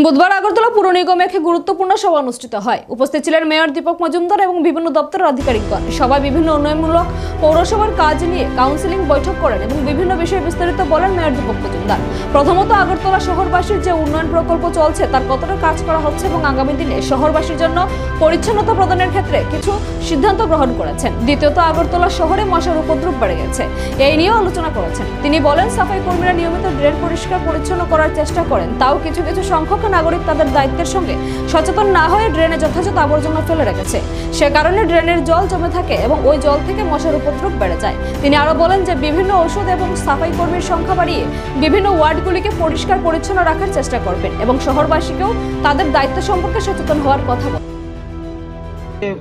বুধবার আগরতলা পুর নিগমে একটি গুরুত্বপূর্ণ সভা অনুষ্ঠিত হয়। উপস্থিত ছিলেন মেয়র দীপক মজুমদার এবং বিভিন্ন দপ্তরের আধিকারিকগণ। সভায় বিভিন্ন উন্নয়নমূলক পৌরসভার কাজ নিয়ে কাউন্সিলিং বৈঠক করেন এবং বিভিন্ন বিষয়ে বিস্তারিত বলেন মেয়র দীপক মজুমদার। প্রথমত, আগরতলা শহরবাসীর যে উন্নয়ন প্রকল্প চলছে, তার কতটা কাজ করা হচ্ছে এবং আগামী দিনে শহরবাসীর জন্য পরিচ্ছন্নতা প্রদানের ক্ষেত্রে কিছু সিদ্ধান্ত গ্রহণ করেছেন। দ্বিতীয়ত, আগরতলা শহরে মশার উপদ্রব বেড়ে গেছে। এই নিয়েও আলোচনা করেছেন। তিনি বলেন, সাফাই কর্মীরা নিয়মিত ড্রেন পরিষ্কার পরিচ্ছন্ন করার চেষ্টা করেন। তাও কিছু কিছু সংখ্যক নাগরিক তাদের দায়িত্বের সঙ্গে সচেতন না হয়ে ড্রেনে যথাযথ আবর্জনা ফেলে রেখেছে। সে কারণে ড্রেনের জল জমে থাকে এবং ওই জল থেকে মশার উপদ্রব বেড়ে যায়। তিনি আরও বলেন যে বিভিন্ন ঔষধ এবং সাফাই কর্মীর সংখ্যা বাড়িয়ে বিভিন্ন ওয়ার্ডগুলিকে পরিষ্কার পরিচ্ছন্ন রাখার চেষ্টা করবেন এবং শহরবাসীকেও তাদের দায়িত্ব সম্পর্কে সচেতন হওয়ার কথা বলেন।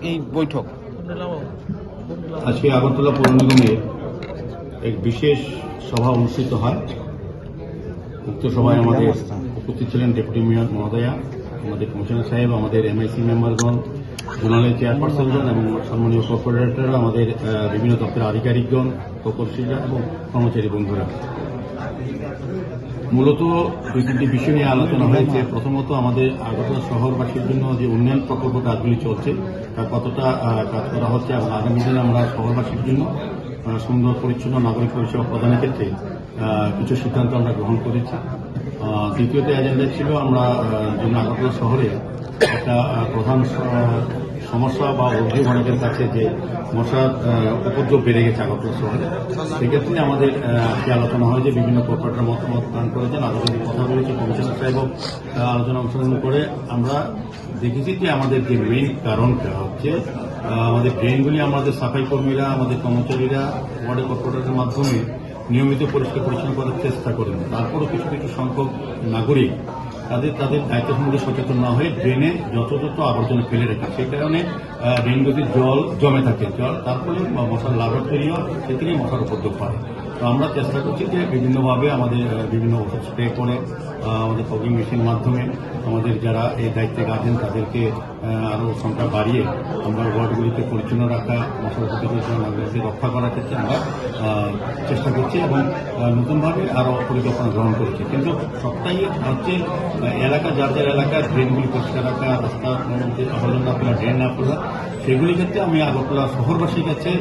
এই বৈঠক। আজকে আগরতলা পৌর নিগমে এক বিশেষ সভা অনুষ্ঠিত হয়। উক্ত সভায় আমাদের উপস্থিত ছিলেন ডেপুটি মেয়র মহোদয়া, আমাদের কমিশনার সাহেব, আমাদের এমআইসি মেম্বারগণ, জোনালের চেয়ারপারসনগণ এবং সম্মানীয় কর্পোরেটর আমাদের বিভিন্ন দপ্তরের আধিকারিকগণ, প্রকৌশলীরা এবং কর্মচারী বন্ধুরা। মূলত দুই তিনটি বিষয় নিয়ে আলোচনা হয়েছে। প্রথমত আমাদের আগরতলা শহরবাসীর জন্য যে উন্নয়ন প্রকল্প কাজগুলি চলছে, তা কতটা কাজ করা হচ্ছে এবং আগামী দিনে আমরা শহরবাসীর জন্য সুন্দর, পরিচ্ছন্ন নাগরিক পরিষেবা প্রদানের ক্ষেত্রে কিছু সিদ্ধান্ত আমরা গ্রহণ করেছি। দ্বিতীয়ত এজেন্ডা ছিল আমরা আগরতলা শহরে একটা প্রধান সমস্যা বা অভিযোগ অনেকের কাছে যে মশার উপদ্রব বেড়ে গেছে আগরতলা শহরে, সেক্ষেত্রে আমাদের আজকে আলোচনা হয় যে বিভিন্ন কর্পোরেটর মতামত দান করেছেন আলোচনার কথা বলেছে কমিশনার সাহেবও আলোচনা অংশগ্রহণ করে আমরা দেখেছি যে আমাদের যে মেইন কারণটা হচ্ছে আমাদের ড্রেনগুলি আমাদের সাফাই কর্মীরা, আমাদের কর্মচারীরা ওয়ার্ডের কর্পোরেটরের মাধ্যমে নিয়মিত পরিষ্কার পরিচ্ছন্ন করার চেষ্টা করেন। তারপরও কিছু কিছু সংখ্যক নাগরিক তাদের তাদের দায়িত্ব সম্বন্ধে সচেতন না হয়ে ড্রেনে যথাযথ আবর্জনা ফেলে রাখে সেই কারণে আহ, ড্রেনগুলিতে জল জমে থাকে। জল তার ফলে মশার লার্ভা তৈরি হয় সে থেকেই মশার উপদ্রব পারে তো আমরা চেষ্টা করছি যে বিভিন্নভাবে আমাদের বিভিন্ন ওষুধ স্প্রে করে আমাদের ফগিং মেশিনের মাধ্যমে আমাদের যারা এই দায়িত্বে আছেন তাদেরকে আরও সংখ্যা বাড়িয়ে আমরা ওয়ার্ডগুলিকে পরিচ্ছন্ন রাখা থেকে নাগরিকদের রক্ষা করার ক্ষেত্রে আমরা চেষ্টা করছি এবং নতুনভাবে আরও পরিকল্পনা গ্রহণ করছি। কিন্তু সবটাই হচ্ছে এলাকা, যার যার এলাকার ড্রেনগুলি পরিষ্কার রাখা, রাস্তা আবর্জনা ফেলা, ড্রেন না ফেলা, সেগুলির ক্ষেত্রে আমি আগরতলা শহরবাসীর কাছে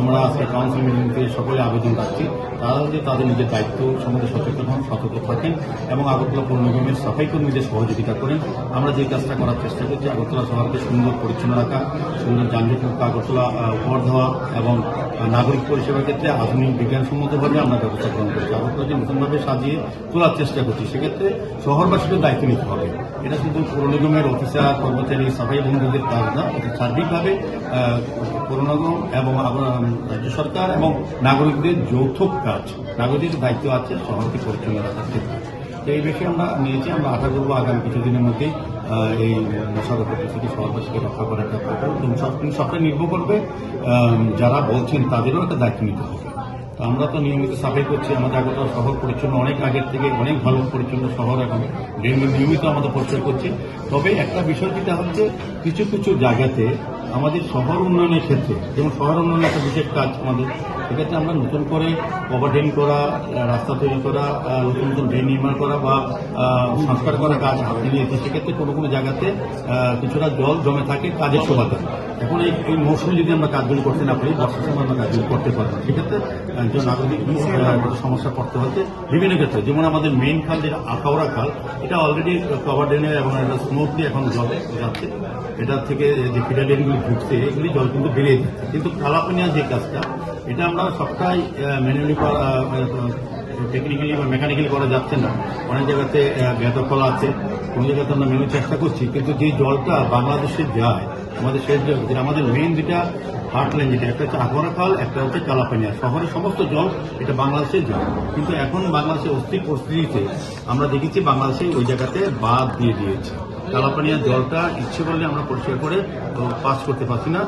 আমরা আজকে কাউন্সিল মিটিংতে সকলে আবেদন রাখছি। তারা যে তাদের নিজের দায়িত্ব সম্বন্ধে সচেতন হন, সতর্ক থাকেন এবং আগরতলা পৌর নিগমের সাফাই কর্মীদের সহযোগিতা করেন আমরা যে কাজটা করার চেষ্টা করছি, আগরতলা শহরকে সুন্দর পরিচ্ছন্ন রাখা, সুন্দর যানজট মুক্ত আগরতলা উপহার দেওয়া এবং নাগরিক পরিষেবার ক্ষেত্রে আধুনিক বিজ্ঞানসম্মতভাবে আমরা ব্যবস্থা গ্রহণ করছি। আগরতলাকে নতুনভাবে সাজিয়ে তোলার চেষ্টা করছি, সেক্ষেত্রে শহরবাসীকে দায়িত্ব নিতে হবে। এটা শুধু পৌর নিগমের অফিসার, কর্মচারী সাফাই বন্ধুদের কাজ না, এটা সার্বিকভাবে পৌর এবং আবার রাজ্য সরকার এবং নাগরিকদের যৌথ কাজ নাগরিকদের দায়িত্ব আছে, শহরকে পরিচ্ছন্ন রাখার ক্ষেত্রে। তো এই বিষয়ে আমরা নিয়েছি, আমরা আশা করব আগামী কিছুদিনের মধ্যেই এই উপর থেকে শহরবাসীকে রক্ষা করার একটা এবং সব কিন্তু সবটা নির্ভর করবে যারা বলছেন তাদেরও একটা দায়িত্ব নিতে হবে। তো আমরা তো নিয়মিত সাফাই করছি, আমাদের আগরতলা শহর পরিচ্ছন্ন, অনেক আগের থেকে অনেক ভালো পরিচ্ছন্ন শহর এখন। নিয়মিত আমাদের পরিষ্কার করছি। তবে একটা বিষয় যেটা হচ্ছে, কিছু কিছু জায়গাতে আমাদের শহর উন্নয়নের ক্ষেত্রে, যেমন শহর উন্নয়নের একটা বিশেষ কাজ আমাদের, সেক্ষেত্রে আমরা নতুন করে কভার ড্রেন করা রাস্তা তৈরি করা নতুন নতুন ড্রেন নির্মাণ করা বা সংস্কার করা কাজ হাতে নিয়েছি সেক্ষেত্রে কোনো কোনো জায়গাতে কিছুটা জল জমে থাকে, কাজের সুবাদে এখন এই এই মৌসুমে যদি আমরা কাজগুলি করতে না পারি, বর্ষার সময় আমরা কাজগুলি করতে পারব সেক্ষেত্রে একজন নাগরিক সমস্যা পড়তে হচ্ছে বিভিন্ন ক্ষেত্রে। যেমন আমাদের মেইন খাল, যেটা আখাউড়া খাল, এটা অলরেডি কভার ড্রেনে এবং এটা স্মুথলি এখন জলে যাচ্ছে। এটা থেকে যে ফিডার ড্রেনগুলি ঢুকছে এগুলি জল কিন্তু বেড়ে যাচ্ছে কিন্তু কালাপানিয়া যে কাজটা, এটা আমরা সবটাই ম্যানুয়ালি টেকনিক্যালি বা মেকানিক্যালি করা যাচ্ছে না। অনেক জায়গাতে বেদখল আছে। কোনো জায়গাতে আমরা মেনু চেষ্টা করছি, কিন্তু যে জলটা বাংলাদেশে যায়, আমাদের শেষ যেটা আমাদের মেইন যেটা হার্ট লাইন যেটা, একটা হচ্ছে আখরা খাল একটা হচ্ছে কালাপানিয়া। শহরের সমস্ত জল এটা বাংলাদেশের জল কিন্তু এখন বাংলাদেশের অস্থির পরিস্থিতিতে আমরা দেখেছি বাংলাদেশে ওই জায়গাতে বাদ দিয়ে দিয়েছে। কালাপানিয়া জলটা ইচ্ছে করলে আমরা পরিষ্কার করে পাস করতে পারছি না।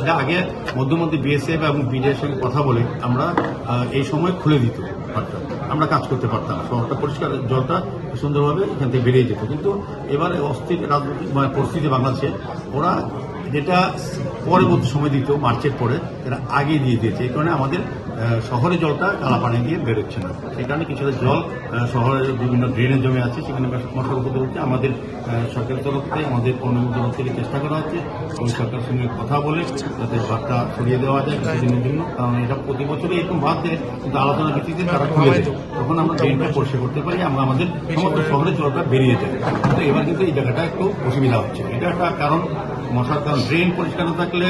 এটা আগে মধ্যমধ্যে মধ্যে বিএসএফ এবং বিডিএর সঙ্গে কথা বলে আমরা এই সময় খুলে দিত আমরা কাজ করতে পারতাম, শহরটা পরিষ্কার, জলটা সুন্দরভাবে এখান থেকে বেরিয়ে যেত। কিন্তু এবারে অস্থির রাজনৈতিক মানে পরিস্থিতি বাংলাদেশে, ওরা যেটা পরবর্তী সময় দিত মার্চের পরে এরা আগে দিয়ে দিয়েছে। এই কারণে আমাদের শহরে জলটা কালা পানি দিয়ে বেরোচ্ছে না। সেই কারণে কিছুটা জল শহরের বিভিন্ন ড্রেনে জমে আছে, সেখানে মশার উপদ্রব হচ্ছে। আমাদের সরকারের তরফ থেকে, আমাদের তরফ থেকে চেষ্টা করা হচ্ছে। ওই সরকারের সঙ্গে কথা বলে যাতে ভাতটা সরিয়ে দেওয়া যায় কিছুদিনের জন্য। কারণ এটা প্রতি বছরই এরকম ভাত দেয়, কিন্তু আলোচনার ভিত্তিতে তারা খুলে দেয়। তখন আমরা ড্রেনটা পরিষ্কার করতে পারি, আমরা আমাদের সমস্ত শহরের জলটা বেরিয়ে যায়। কিন্তু এবার কিন্তু এই জায়গাটা একটু অসুবিধা হচ্ছে। এটা একটা কারণ। মশার কারণ ড্রেন পরিষ্কার না থাকলে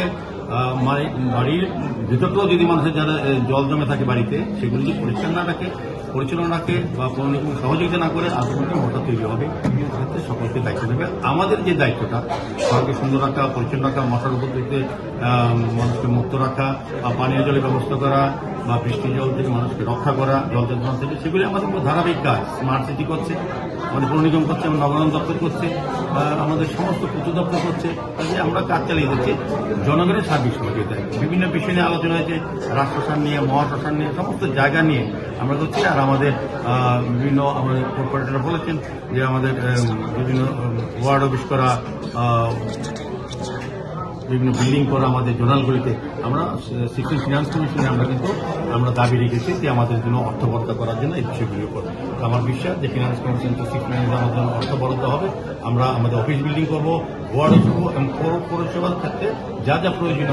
বাড়ির ভিতরটাও যদি মানুষের যারা জল জমে থাকে বাড়িতে, সেগুলি যদি পরিষ্কার না রাখে, পরিচালনা রাখে বা কোনো রকম সহযোগিতা না করে আশেপাশে মশা তৈরি হবে। সেক্ষেত্রে সকলকে দায়িত্ব দেবে। আমাদের যে দায়িত্বটা শহরকে সুন্দর রাখা, পরিচ্ছন্ন রাখা, মশার উপর থেকে মানুষকে মুক্ত রাখা বা পানীয় জলের ব্যবস্থা করা বা বৃষ্টি, জল থেকে মানুষকে রক্ষা করা, জল যন্ত্রণা থেকে সেগুলি আমাদের ধারাবাহিক কাজ। স্মার্ট সিটি করছে, আমাদের পৌর করছে আমাদের নগরায়ণ দপ্তর করছে আমাদের সমস্ত পুজো দপ্তর করছে। কাজে আমরা কাজ চালিয়ে যাচ্ছি। জনগণের সার্ভিস সহযোগিতায় বিভিন্ন বিষয় নিয়ে আলোচনা হয়েছে রাষ্ট্রশাসন নিয়ে মহাশ্মশান নিয়ে, সমস্ত জায়গা নিয়ে আমরা করছি। আর আমাদের বিভিন্ন আমাদের কর্পোরেটররা বলেছেন যে আমাদের বিভিন্ন ওয়ার্ড অফিস করা বিভিন্ন বিল্ডিং করা আমাদের জোনালগুলিতে আমরা সিক্সটিন ফিনান্স কমিশনে আমরা কিন্তু, আমরা দাবি রেখেছি যে আমাদের জন্য অর্থ বরাদ্দ করার জন্য এই বিষয়গুলির উপর আমার বিশ্বাস যে ফিনান্স কমিশন তো সিক্স ফিনান্স আমাদের জন্য অর্থ বরাদ্দ হবে। আমরা আমাদের অফিস বিল্ডিং করব ওয়ার্ড করব এবং পৌর পৌরসভার ক্ষেত্রে যা যা প্রয়োজনীয়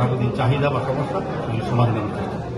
নাগরিক চাহিদা বা সমস্যা, সেগুলি সমাধান করব।